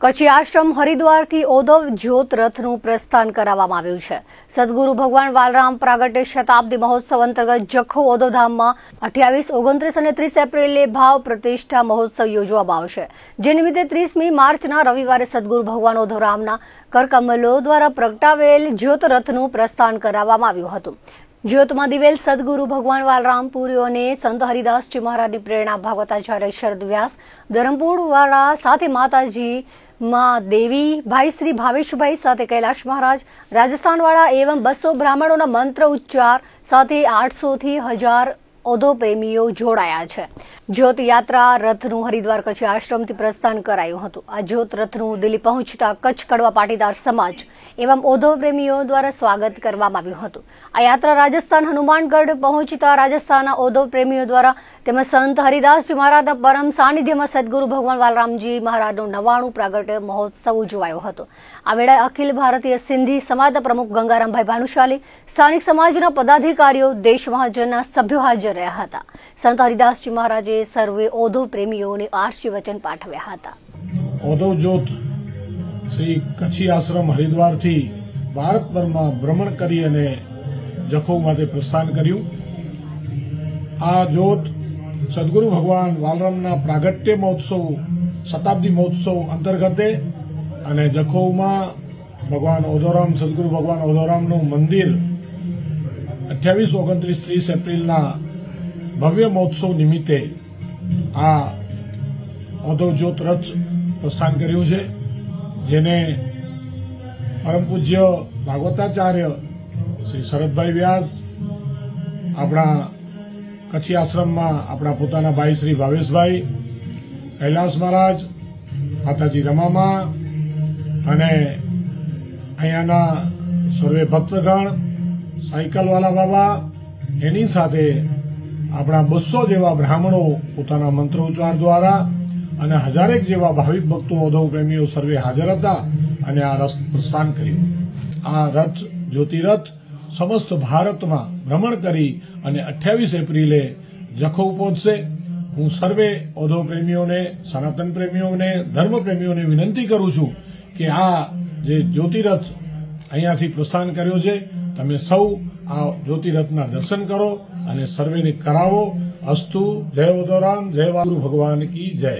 કચ્છી આશ્રમ હરિદ્વારથી ઓધવ જ્યોત રથનું પ્રસ્થાન કરાવવામાં આવ્યું છે. સદગુરુ ભગવાન વાલરામ પ્રાગટ્ય શતાબ્દી મહોત્સવ અંતર્ગત જખૌ ઓધવધામમાં અઠ્યાવીસ, ઓગણત્રીસ અને ત્રીસ એપ્રિલે ભાવ પ્રતિષ્ઠા મહોત્સવ યોજવામાં આવશે. જે નિમિત્તે ત્રીસમી માર્ચના રવિવારે સદગુરુ ભગવાન ઓધવરામના કરકમલો દ્વારા પ્રગટાવેલ જ્યોત રથનું પ્રસ્થાન કરાવવામાં આવ્યું હતું. જ્યોતમાં દિવેલ સદગુરુ ભગવાન વાલરામ પુરીઓને સંત હરિદાસજી મહારાજની પ્રેરણા ભાગવતાચાર્ય શરદ વ્યાસ ધરમપુર વાળા સાથે માતાજી માં દેવી, ભાઈ શ્રી ભાવેશભાઈ સાથે કૈલાશ મહારાજ, રાજસ્થાનવાળા એવં બસો બ્રાહ્મણોના મંત્ર ઉચ્ચાર સાથે આઠસો થી હજાર ઓધો પ્રેમીઓ જોડાયા છે. જ્યોત યાત્રા રથનું હરિદ્વાર કચ્છ આશ્રમથી પ્રસ્થાન કરાયું હતું. આ જ્યોત રથનું દિલ્હી પહોંચતા કચ્છ કડવા પાટીદાર સમાજ એવા ઓધો પ્રેમીઓ દ્વારા સ્વાગત કરવામાં આવ્યું હતું. આ યાત્રા રાજસ્થાન હનુમાનગઢ પહોંચતા રાજસ્થાનના ઓધો પ્રેમીઓ દ્વારા તેમજ સંત હરિદાસજી મહારાજના પરમ સાનિધ્યમાં સદગુરુ ભગવાન વાલરામજી મહારાજનો નવાણું પ્રાગટ્ય મહોત્સવ ઉજવાયો હતો. આ વેળાએ અખિલ ભારતીય સિંધી સમાજના પ્રમુખ ગંગારામભાઈ ભાનુશાલી, સ્થાનિક સમાજના પદાધિકારીઓ, દેશ મહાજનના સભ્યો હાજર રહ્યા હતા. સંત હરિદાસજી મહારાજે સર્વે ઓધો પ્રેમીઓને આશીર્વચન પાઠવ્યા હતા. ઓધો જ્યોત શ્રી કચ્છી આશ્રમ હરિદ્વારથી ભારતભરમાં ભ્રમણ કરી અને જખો માટે પ્રસ્થાન કર્યું. આ જ્યોત સદગુરુ ભગવાન વાલરામના પ્રાગટ્ય મહોત્સવ, શતાબ્દી મહોત્સવ અંતર્ગતે અને જખૌમાં ભગવાન ઓધોરામ, સદગુરુ ભગવાન ઓધોરામનું મંદિર અઠ્યાવીસ ઓગણત્રીસ ત્રીસ એપ્રિલના ભવ્ય મહોત્સવ નિમિત્તે આ અધવજ્યોત રથ પ્રસ્થાન કર્યું છે, જેને પરમ પૂજ્ય ભાગવતાચાર્ય શ્રી શરદભાઈ વ્યાસ, આપણા કચ્છી આશ્રમમાં આપણા પોતાના ભાઈ શ્રી ભાવેશભાઈ, કૈલાસ મહારાજ, માતાજી રમામા અને અહીંયાના સર્વે ભક્તગણ, સાયકલવાલા બાબા, એની સાથે આપણા બસો જેવા બ્રાહ્મણો પોતાના મંત્રોચ્ચાર દ્વારા અને હજારેક જેવા ભાવિક ભક્તો ઉદ્ધવ પ્રેમીઓ સર્વે હાજર હતા અને આ રથ પ્રસ્થાન કર્યું. આ રથ જ્યોતિરથ સમસ્ત ભારતમાં ભ્રમણ કરી અને અઠ્યાવીસ એપ્રિલે જખૌ પહોંચશે. હું સર્વે ઉદ્ધવ પ્રેમીઓને સનાતન પ્રેમીઓને ધર્મ પ્રેમીઓને વિનંતી કરું છું કે આ જે જ્યોતિરથ અહીંયાથી પ્રસ્થાન કર્યો છે, તમે સૌ આ જ્યોતિરથના દર્શન કરો અને સર્વેને કરાવો. અસ્તુ, જય ઓદોરામ જય વાલુ ભગવાન કી જય.